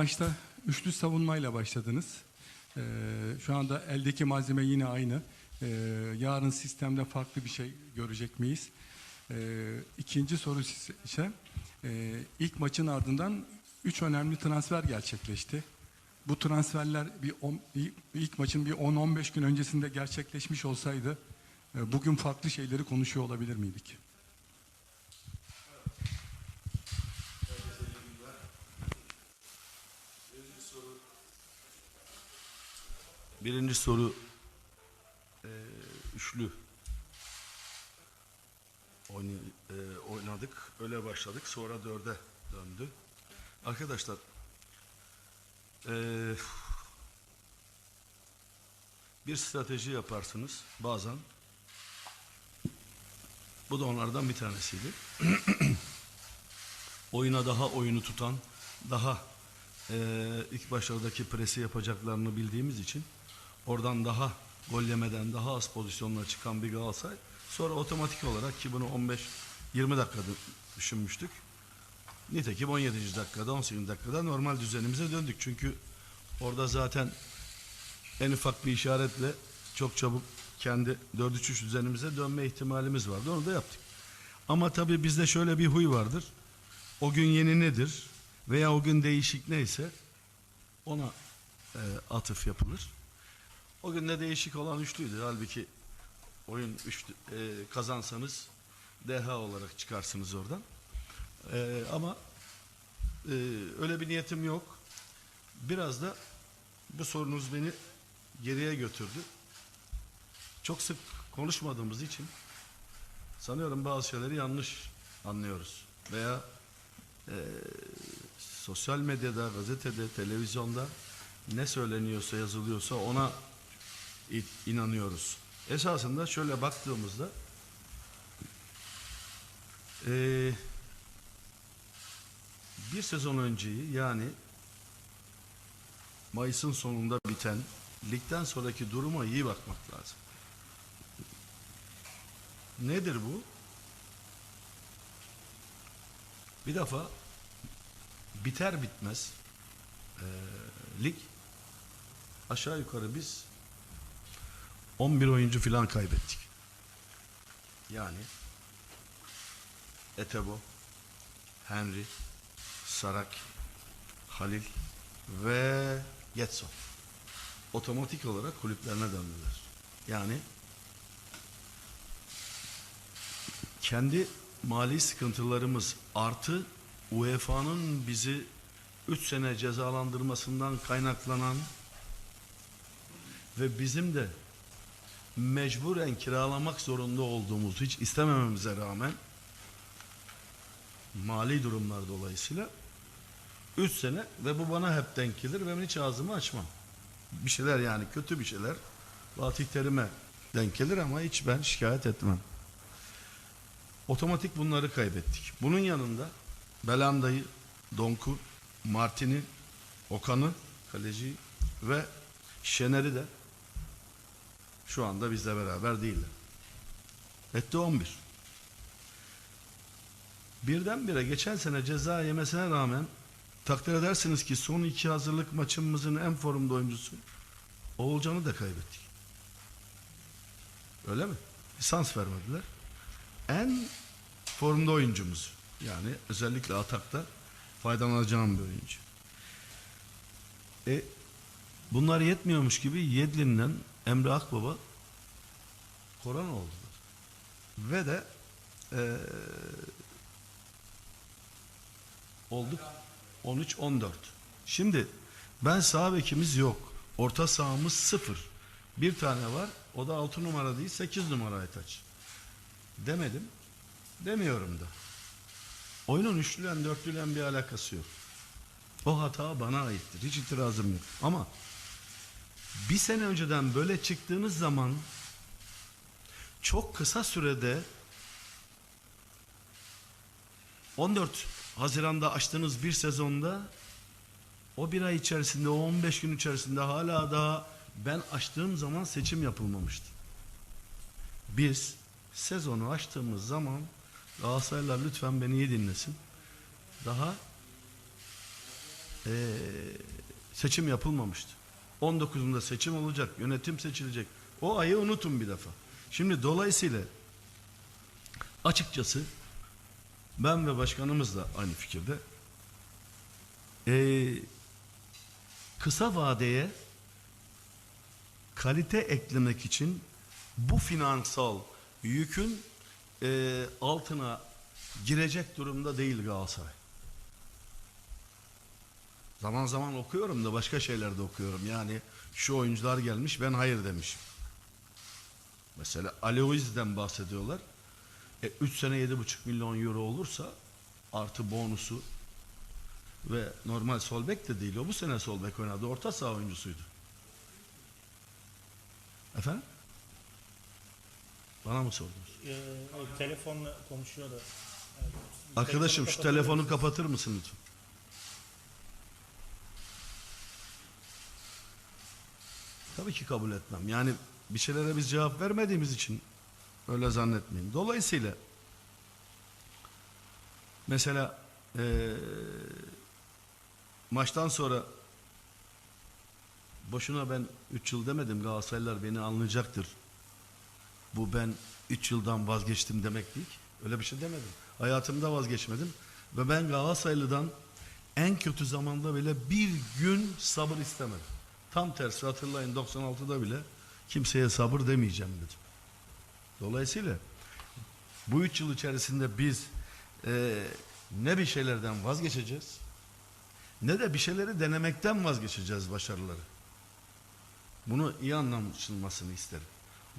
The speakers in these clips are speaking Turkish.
maçta üçlü savunmayla başladınız. Ee, şu anda eldeki malzeme yine aynı. Ee, yarın sistemde farklı bir şey görecek miyiz? Ee, ikinci soru ise e, ilk maçın ardından üç önemli transfer gerçekleşti. Bu transferler bir ilk maçın bir 10-15 gün öncesinde gerçekleşmiş olsaydı e, bugün farklı şeyleri konuşuyor olabilir miydik? Birinci soru eee, üçlü Oyna- eee, oynadık. Öyle başladık. Sonra dörde döndü. Arkadaşlar eee, bir strateji yaparsınız bazen. Bu da onlardan bir tanesiydi. Oyuna daha oyunu tutan, daha eee, ilk başlardaki presi yapacaklarını bildiğimiz için oradan daha gol yemeden daha az pozisyonla çıkan bir Galatasaray sonra otomatik olarak ki bunu 15-20 dakikada düşünmüştük. Nitekim 17. dakikada 18. dakikada normal düzenimize döndük. Çünkü orada zaten en ufak bir işaretle çok çabuk kendi 4-3-3 düzenimize dönme ihtimalimiz vardı. Onu da yaptık. Ama tabii bizde şöyle bir huy vardır. O gün yeni nedir veya o gün değişik neyse ona e, atıf yapılır. O gün de değişik olan üçlüydü. Halbuki oyun üçlü, e, kazansanız DH olarak çıkarsınız oradan. E, ama e, öyle bir niyetim yok. Biraz da bu sorunuz beni geriye götürdü. Çok sık konuşmadığımız için sanıyorum bazı şeyleri yanlış anlıyoruz. Veya e, sosyal medyada, gazetede, televizyonda ne söyleniyorsa, yazılıyorsa ona inanıyoruz. Esasında şöyle baktığımızda e, bir sezon önceyi yani Mayıs'ın sonunda biten ligden sonraki duruma iyi bakmak lazım. Nedir bu? Bir defa biter bitmez eee, lig aşağı yukarı biz 11 oyuncu falan kaybettik. Yani Etebo, Henry, Sarak, Halil ve Getson. Otomatik olarak kulüplerine döndüler. Yani kendi mali sıkıntılarımız artı UEFA'nın bizi 3 sene cezalandırmasından kaynaklanan ve bizim de mecburen kiralamak zorunda olduğumuz hiç istemememize rağmen mali durumlar dolayısıyla 3 sene ve bu bana hep denk gelir ve ben hiç ağzımı açmam. Bir şeyler yani kötü bir şeyler Fatih Terim'e denk gelir ama hiç ben şikayet etmem. Otomatik bunları kaybettik. Bunun yanında Belanda'yı, Donk'u, Martin'i, Okan'ı, kaleciyi ve Şener'i de şu anda bizle beraber değiller. Etti 11. Birdenbire geçen sene ceza yemesine rağmen takdir edersiniz ki son iki hazırlık maçımızın en formda oyuncusu Oğulcan'ı da kaybettik. Öyle mi? Lisans vermediler. En formda oyuncumuz. Yani özellikle atakta faydalanacağım bir oyuncu. E, bunlar yetmiyormuş gibi Yedlin'den Emre Akbaba korona oldular. Ve de e, olduk 13-14. Şimdi ben sağ bekimiz yok. Orta sahamız sıfır. Bir tane var. O da 6 numara değil 8 numara Aytaç. Demedim. Demiyorum da. Oyunun üçlülen dörtlülen bir alakası yok. O hata bana aittir. Hiç itirazım yok. Ama bir sene önceden böyle çıktığınız zaman çok kısa sürede 14 Haziran'da açtığınız bir sezonda o bir ay içerisinde, o 15 gün içerisinde hala daha ben açtığım zaman seçim yapılmamıştı. Biz sezonu açtığımız zaman Galatasaraylılar lütfen beni iyi dinlesin. Daha eee, seçim yapılmamıştı. 19'unda seçim olacak, yönetim seçilecek. O ayı unutun bir defa. Şimdi dolayısıyla açıkçası ben ve başkanımız da aynı fikirde. Eee, kısa vadeye kalite eklemek için bu finansal yükün eee, altına girecek durumda değil Galatasaray. Zaman zaman okuyorum da başka şeyler de okuyorum. Yani şu oyuncular gelmiş ben hayır demişim. Mesela Aloiz'den bahsediyorlar. E, 3 sene 7,5 milyon euro olursa artı bonusu ve normal sol bek de değil o bu sene sol bek oynadı. Orta saha oyuncusuydu. Efendim? Bana mı sordunuz? Ee, telefonla konuşuyor da. Arkadaşım şu telefonu kapatır mısın lütfen? Tabii ki kabul etmem. Yani bir şeylere biz cevap vermediğimiz için öyle zannetmeyin. Dolayısıyla mesela eee, maçtan sonra boşuna ben 3 yıl demedim Galatasaraylılar beni anlayacaktır. Bu ben 3 yıldan vazgeçtim demek değil ki. Öyle bir şey demedim. Hayatımda vazgeçmedim. Ve ben Galatasaraylı'dan en kötü zamanda bile bir gün sabır istemedim. Tam tersi hatırlayın 96'da bile kimseye sabır demeyeceğim dedim. Dolayısıyla bu üç yıl içerisinde biz eee, ne bir şeylerden vazgeçeceğiz ne de bir şeyleri denemekten vazgeçeceğiz başarıları. Bunu iyi anlaşılmasını isterim.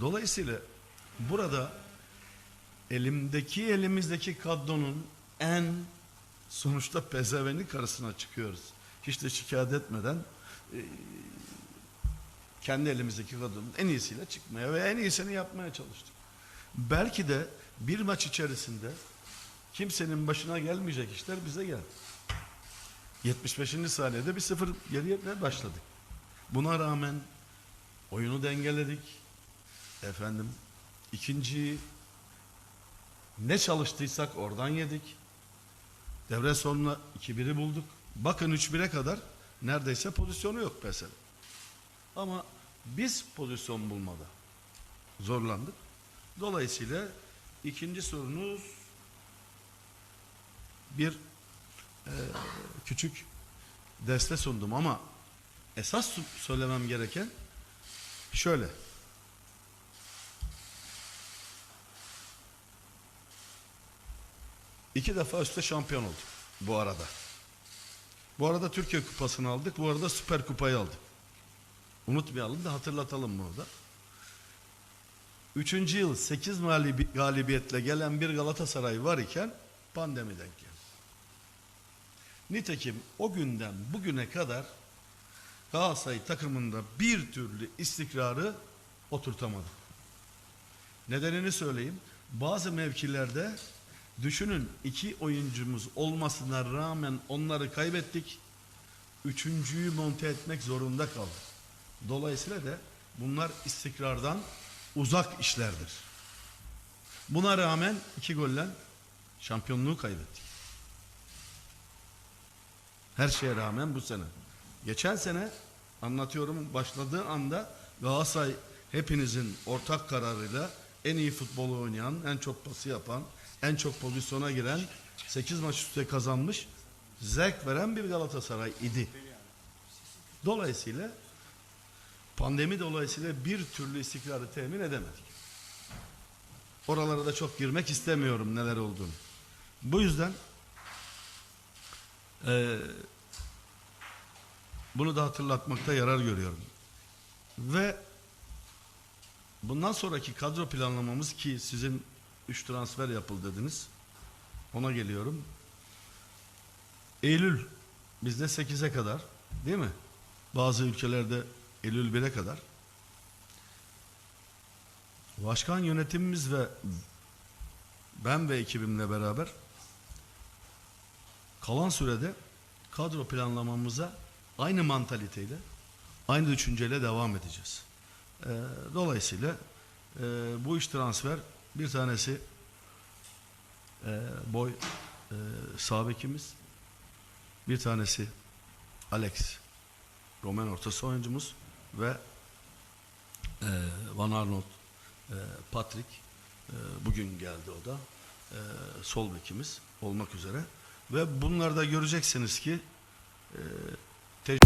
Dolayısıyla burada elimdeki elimizdeki kadronun en sonuçta pezeveni karşısına çıkıyoruz. Hiç de şikayet etmeden e, kendi elimizdeki kadronun en iyisiyle çıkmaya ve en iyisini yapmaya çalıştık. Belki de bir maç içerisinde kimsenin başına gelmeyecek işler bize geldi. 75. saniyede bir sıfır geriye başladık. Buna rağmen oyunu dengeledik. Efendim ikinciyi ne çalıştıysak oradan yedik. Devre sonuna 2-1'i bulduk. Bakın 3-1'e kadar neredeyse pozisyonu yok mesela. Ama biz pozisyon bulmada zorlandık. Dolayısıyla ikinci sorunuz bir e, küçük deste sundum ama esas söylemem gereken şöyle. İki defa üstte şampiyon olduk bu arada. Bu arada Türkiye Kupası'nı aldık. Bu arada Süper Kupayı aldık. Unutmayalım da hatırlatalım bunu da. Üçüncü yıl 8 mağlubi- galibiyetle gelen bir Galatasaray var iken pandemi geldi. Nitekim o günden bugüne kadar Galatasaray takımında bir türlü istikrarı oturtamadık. Nedenini söyleyeyim. Bazı mevkilerde düşünün iki oyuncumuz olmasına rağmen onları kaybettik. Üçüncüyü monte etmek zorunda kaldık. Dolayısıyla da bunlar istikrardan uzak işlerdir. Buna rağmen iki golle şampiyonluğu kaybettik. Her şeye rağmen bu sene. Geçen sene anlatıyorum başladığı anda Galatasaray hepinizin ortak kararıyla en iyi futbolu oynayan, en çok pası yapan, en çok pozisyona giren, 8 maç üstte kazanmış, zevk veren bir Galatasaray idi. Dolayısıyla pandemi dolayısıyla bir türlü istikrarı temin edemedik. Oralara da çok girmek istemiyorum neler olduğunu. Bu yüzden eee bunu da hatırlatmakta yarar görüyorum. Ve bundan sonraki kadro planlamamız ki sizin 3 transfer yapıldı dediniz. Ona geliyorum. Eylül bizde 8'e kadar değil mi? Bazı ülkelerde Eylül 1'e kadar. Başkan yönetimimiz ve ben ve ekibimle beraber kalan sürede kadro planlamamıza aynı mantaliteyle, aynı düşünceyle devam edeceğiz. Ee, dolayısıyla e, bu iş transfer bir tanesi e, boy e, sağ bekimiz, bir tanesi Alex Roman ortası oyuncumuz ve e, Van Arnold e, Patrick e, bugün geldi o da e, sol bekimiz olmak üzere. Ve bunlarda göreceksiniz ki e, te-